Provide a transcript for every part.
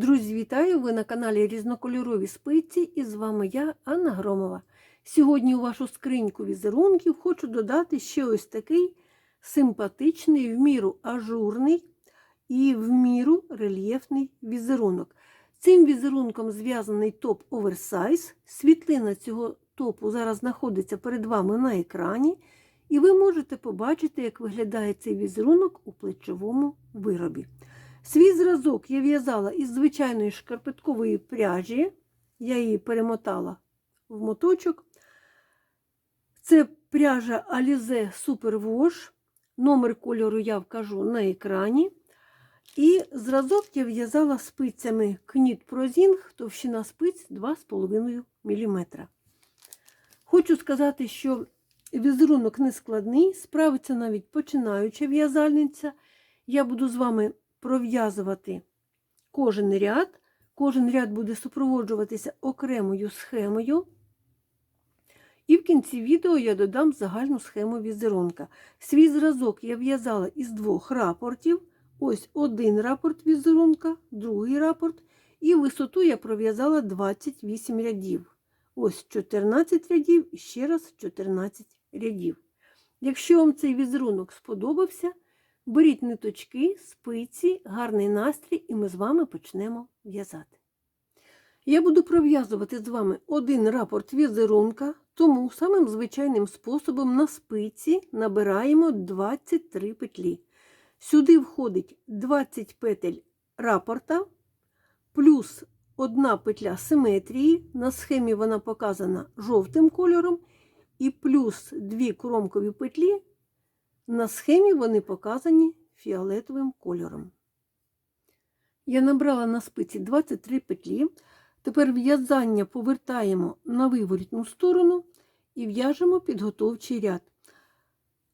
Друзі, вітаю! Ви на каналі Різнокольорові спиці і з вами я, Анна Громова. Сьогодні у вашу скриньку візерунків хочу додати ще ось такий симпатичний, в міру ажурний і в міру рельєфний візерунок. Цим візерунком зв'язаний топ оверсайз. Світлина цього топу зараз знаходиться перед вами на екрані, і ви можете побачити, як виглядає цей візерунок у плечовому виробі. Свій зразок я в'язала із звичайної шкарпеткової пряжі. Я її перемотала в моточок. Це пряжа Alize Super Wash. Номер кольору я вкажу на екрані. І зразок я в'язала спицями Knit Prozing, товщина спиць 2,5 мм. Хочу сказати, що візерунок не складний, справиться навіть починаюча в'язальниця. Я буду з вами пров'язувати кожен ряд. Кожен ряд буде супроводжуватися окремою схемою. І в кінці відео я додам загальну схему візерунка. Свій зразок я в'язала із двох рапортів. Ось один рапорт візерунка, другий рапорт. І висоту я пров'язала 28 рядів. Ось 14 рядів і ще раз 14 рядів. Якщо вам цей візерунок сподобався, Беріть ниточки, спиці, гарний настрій, і ми з вами почнемо в'язати. Я буду пров'язувати з вами один рапорт візерунка, тому самим звичайним способом на спиці набираємо 23 петлі. Сюди входить 20 петель рапорта, плюс одна петля симетрії. На схемі вона показана жовтим кольором, і плюс дві кромкові петлі. На схемі вони показані фіолетовим кольором. Я набрала на спиці 23 петлі. Тепер в'язання повертаємо на виворітну сторону і в'яжемо підготовчий ряд.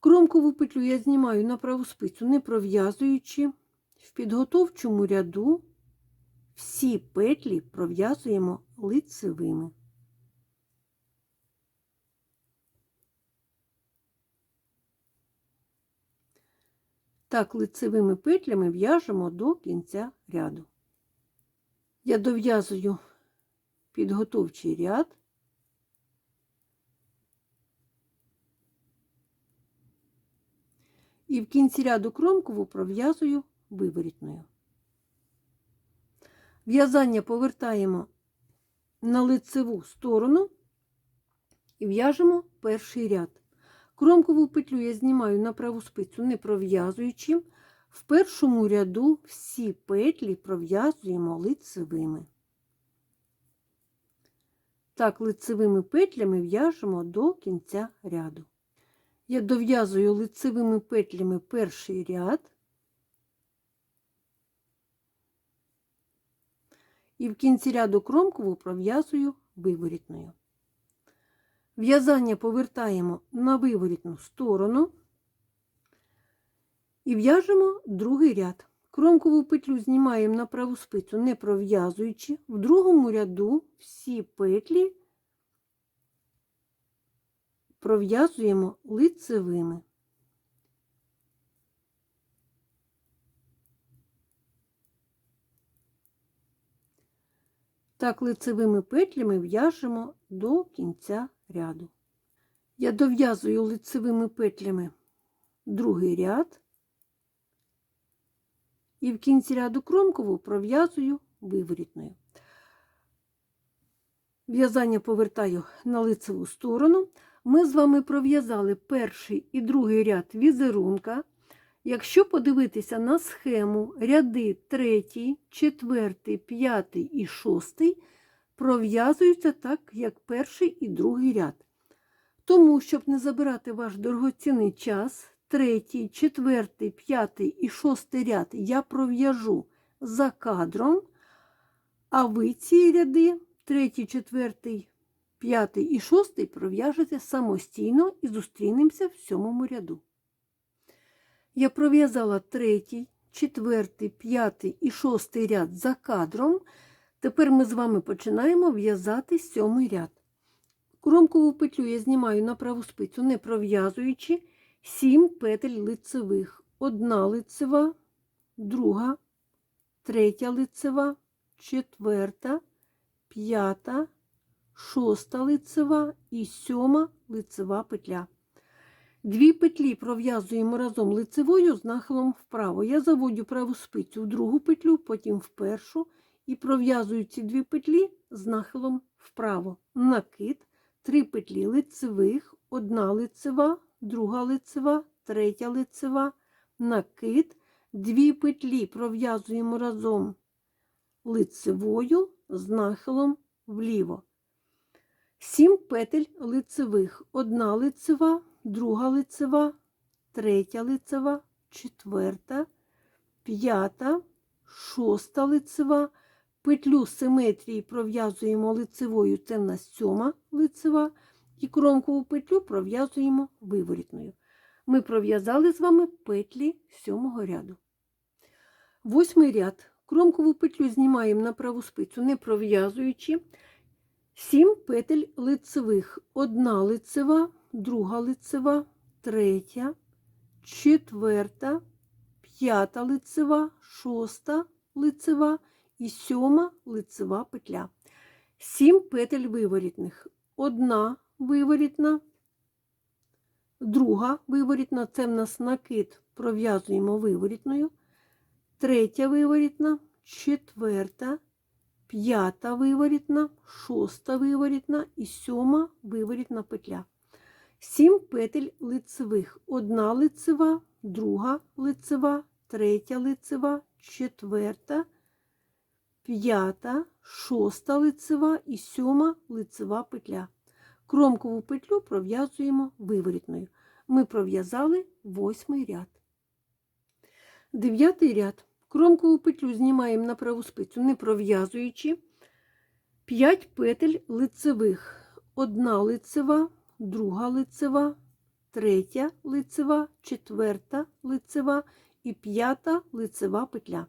Кромкову петлю я знімаю на праву спицю, не пров'язуючи. В підготовчому ряду всі петлі пров'язуємо лицевими. Так лицевими петлями в'яжемо до кінця ряду. Я дов'язую підготовчий ряд. І в кінці ряду кромкову пров'язую виворітною. В'язання повертаємо на лицеву сторону і в'яжемо перший ряд. Кромкову петлю я знімаю на праву спицю, не пров'язуючи. В першому ряду всі петлі пров'язуємо лицевими. Так, лицевими петлями в'яжемо до кінця ряду. Я дов'язую лицевими петлями перший ряд. І в кінці ряду кромкову пров'язую виворітною. В'язання повертаємо на виворітну сторону і в'яжемо другий ряд. Кромкову петлю знімаємо на праву спицю, не пров'язуючи. В другому ряду всі петлі пров'язуємо лицевими. Так, лицевими петлями в'яжемо до кінця ряду. Я дов'язую лицевими петлями другий ряд і в кінці ряду кромкову пров'язую виворітною. В'язання повертаю на лицеву сторону. Ми з вами пров'язали перший і другий ряд візерунка. Якщо подивитися на схему ряди 3, 4, 5 і 6 пров'язуються так, як перший і другий ряд. Тому, щоб не забирати ваш дорогоцінний час, третій, четвертий, п'ятий і шостий ряд я пров'яжу за кадром, а ви ці ряди, третій, четвертий, п'ятий і шостий пров'яжете самостійно і зустрінемося в сьомому ряду. Я пров'язала третій, четвертий, п'ятий і шостий ряд за кадром. Тепер ми з вами починаємо в'язати сьомий ряд. Кромкову петлю я знімаю на праву спицю, не пров'язуючи 7 петель лицевих. Одна лицева, друга, третя лицева, четверта, п'ята, шоста лицева і сьома лицева петля. Дві петлі пров'язуємо разом лицевою з нахилом вправо. Я заводю праву спицю в другу петлю, потім в першу і пров'язую ці дві петлі з нахилом вправо. Накид, три петлі лицевих, одна лицева, друга лицева, третя лицева, накид, дві петлі пров'язуємо разом лицевою з нахилом вліво. Сім петель лицевих, одна лицева, друга лицева, третя лицева, четверта, п'ята, шоста лицева. Петлю симетрії пров'язуємо лицевою, це в нас сьома лицева, і кромкову петлю пров'язуємо виворітною. Ми пров'язали з вами петлі сьомого ряду. Восьмий ряд. Кромкову петлю знімаємо на праву спицю, не пров'язуючи. Сім петель лицевих. Одна лицева, друга лицева, третя, четверта, п'ята лицева, шоста лицева і сьома лицева петля. Сім петель виворітних. Одна виворітна, друга виворітна, це в нас накид, пров'язуємо виворітною, третя виворітна, четверта, п'ята виворітна, шоста виворітна і сьома виворітна петля. Сім петель лицевих. Одна лицева, друга лицева, третя лицева, четверта, п'ята, шоста лицева і сьома лицева петля. Кромкову петлю пров'язуємо виворітною. Ми пров'язали восьмий ряд. Дев'ятий ряд. Кромкову петлю знімаємо на праву спицю, не пров'язуючи 5 петель лицевих. Одна лицева, друга лицева, третя лицева, четверта лицева і п'ята лицева петля.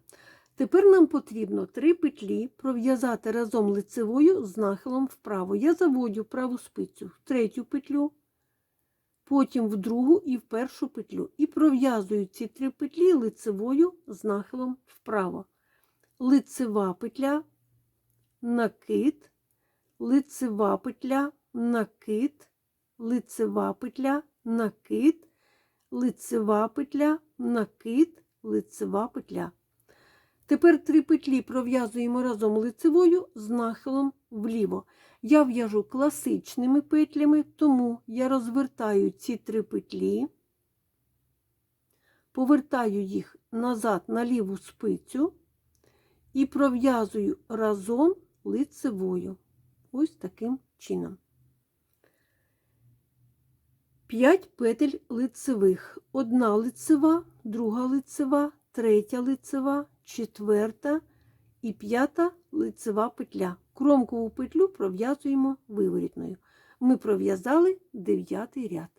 Тепер нам потрібно три петлі пров'язати разом лицевою з нахилом вправо. Я заводю праву спицю в третю петлю, потім в другу і в першу петлю. І пров'язую ці три петлі лицевою з нахилом вправо. Лицева петля, накид, лицева петля, накид, лицева петля, накид, лицева петля, накид, лицева петля. Тепер три петлі пров'язуємо разом лицевою з нахилом вліво. Я в'яжу класичними петлями, тому я розвертаю ці три петлі, повертаю їх назад на ліву спицю і пров'язую разом лицевою. Ось таким чином. 5 петель лицевих. Одна лицева, друга лицева, третя лицева, четверта і п'ята лицева петля. Кромкову петлю пров'язуємо виворітною. Ми пров'язали дев'ятий ряд.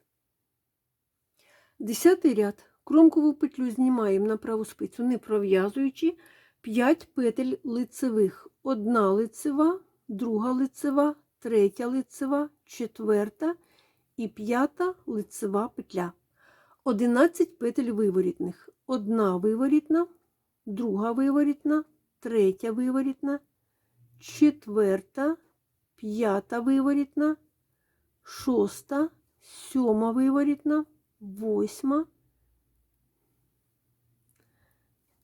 Десятий ряд. Кромкову петлю знімаємо на праву спицю, не пров'язуючи 5 петель лицевих. Одна лицева, друга лицева, третя лицева, четверта і п'ята лицева петля. 11 петель виворітних. Одна виворітна, друга виворітна, третя виворітна, четверта, п'ята виворітна, шоста, сьома виворітна, восьма,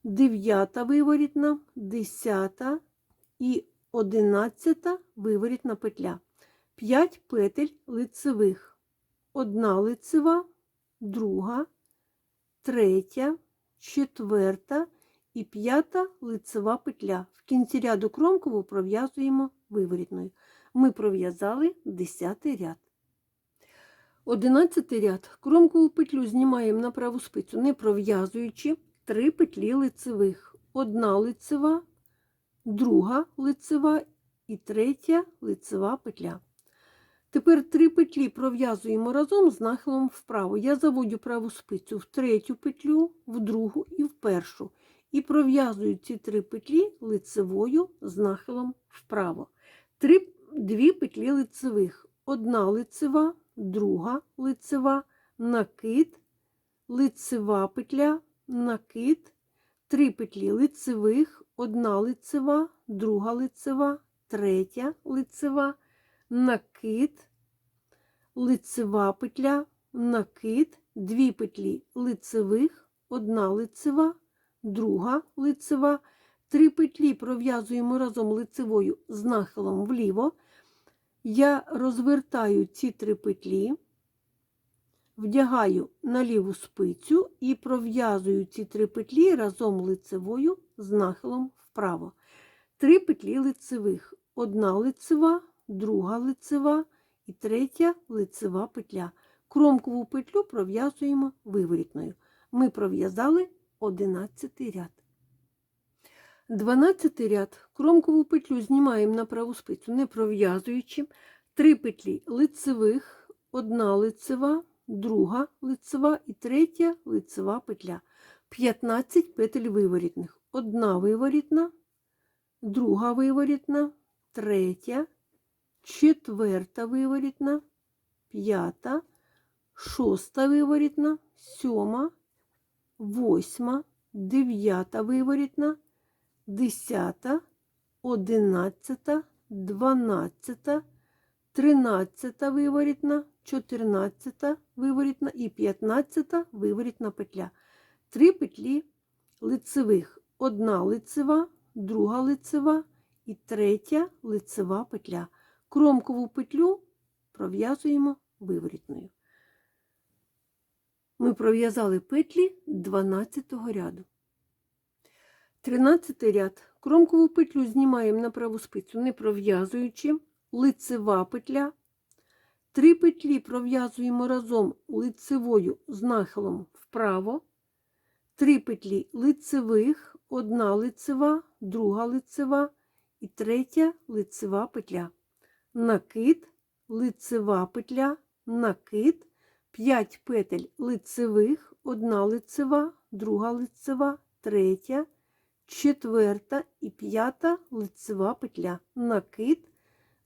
дев'ята виворітна, десята і одинадцята виворітна петля. 5 петель лицевих. Одна лицева, друга, третя, четверта і п'ята лицева петля. В кінці ряду кромкову пров'язуємо виворітною. Ми пров'язали 10 ряд. 11 ряд. Кромкову петлю знімаємо на праву спицю, не пров'язуючи 3 петлі лицевих. Одна лицева, друга лицева і третя лицева петля. Тепер три петлі пров'язуємо разом з нахилом вправо. Я заводю праву спицю в третю петлю, в другу і в першу. І пров'язую ці три петлі лицевою з нахилом вправо. Три, Дві петлі лицевих. Одна лицева, друга лицева, накид, лицева петля, накид, три петлі лицевих, одна лицева, друга лицева, третя лицева, накид, лицева петля, накид, дві петлі лицевих, одна лицева, друга лицева, три петлі пров'язуємо разом лицевою з нахилом вліво. Я розвертаю ці три петлі, вдягаю на ліву спицю і пров'язую ці три петлі разом лицевою з нахилом вправо. Три петлі лицевих. Одна лицева, друга лицева і третя лицева петля. Кромкову петлю пров'язуємо виворітною. Ми пров'язали 11 ряд. 12 ряд. Кромкову петлю знімаємо на праву спицю, не пров'язуючи. Три петлі лицевих, одна лицева, друга лицева і третя лицева петля. 15 петель виворітних. Одна виворітна, друга виворітна, третя, четверта виворітна, п'ята, шоста виворітна, сьома, восьма, дев'ята виворітна, десята, одинадцята, дванадцята, тринадцята виворітна, чотирнадцята виворітна і п'ятнадцята виворітна петля. Три петлі лицевих. Одна лицева, друга лицева і третя лицева петля. Кромкову петлю пров'язуємо виворітною. Ми пров'язали петлі 12 ряду. 13 ряд. Кромкову петлю знімаємо на праву спицю, не пров'язуючи, лицева петля. Три петлі пров'язуємо разом лицевою з нахилом вправо. Три петлі лицевих, одна лицева, друга лицева і третя лицева петля. Накид, лицева петля, накид, 5 петель лицевих, одна лицева, друга лицева, третя, четверта і п'ята лицева петля. Накид,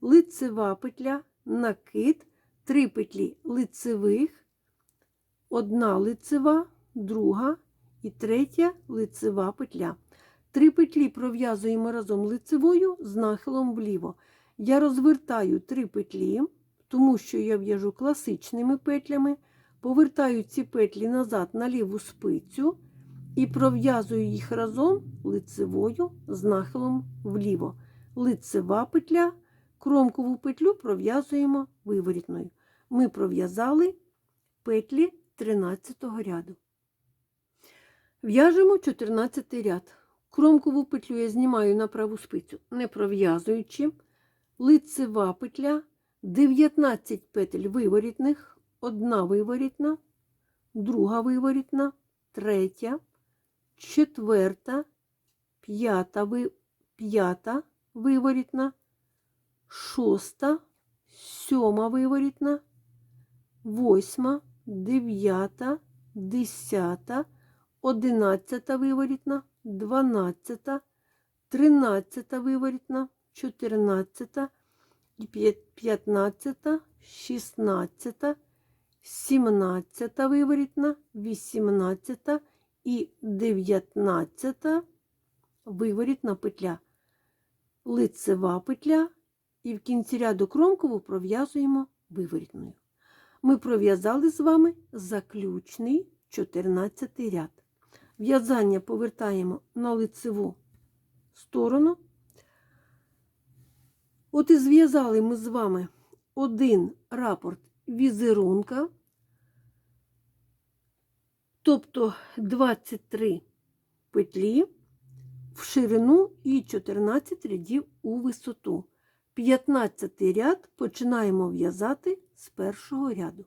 лицева петля, накид, 3 петлі лицевих, одна лицева, друга і третя лицева петля. Три петлі пров'язуємо разом лицевою з нахилом вліво. Я розвертаю три петлі, тому що я в'яжу класичними петлями, повертаю ці петлі назад на ліву спицю і пров'язую їх разом лицевою з нахилом вліво. Лицева петля, кромкову петлю пров'язуємо виворітною. Ми пров'язали петлі 13 ряду. В'яжемо 14 ряд. Кромкову петлю я знімаю на праву спицю, не пров'язуючи. Лицева петля, 19 петель виворітних, одна виворітна, друга виворітна, третя, четверта, п'ята п'ята виворітна, шоста, сьома виворітна, восьма, дев'ята, десята, одинадцята виворітна, дванадцята, тринадцята виворітна, чотирнадцята, п'ятнадцята, шістнадцята, сімнадцята виворітна, вісімнадцята і дев'ятнадцята виворітна петля. Лицева петля і в кінці ряду кромкову пров'язуємо виворітною. Ми пров'язали з вами заключний 14 ряд. В'язання повертаємо на лицеву сторону. От і зв'язали ми з вами один рапорт візерунка, тобто 23 петлі в ширину і 14 рядів у висоту. 15 ряд починаємо в'язати з першого ряду.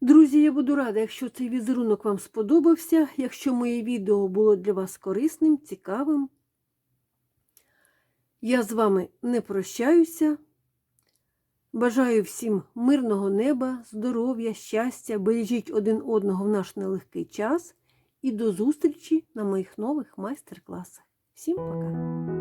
Друзі, я буду рада, якщо цей візерунок вам сподобався, якщо моє відео було для вас корисним, цікавим. Я з вами не прощаюся. Бажаю всім мирного неба, здоров'я, щастя, бережіть один одного в наш нелегкий час і до зустрічі на моїх нових майстер-класах. Всім пока!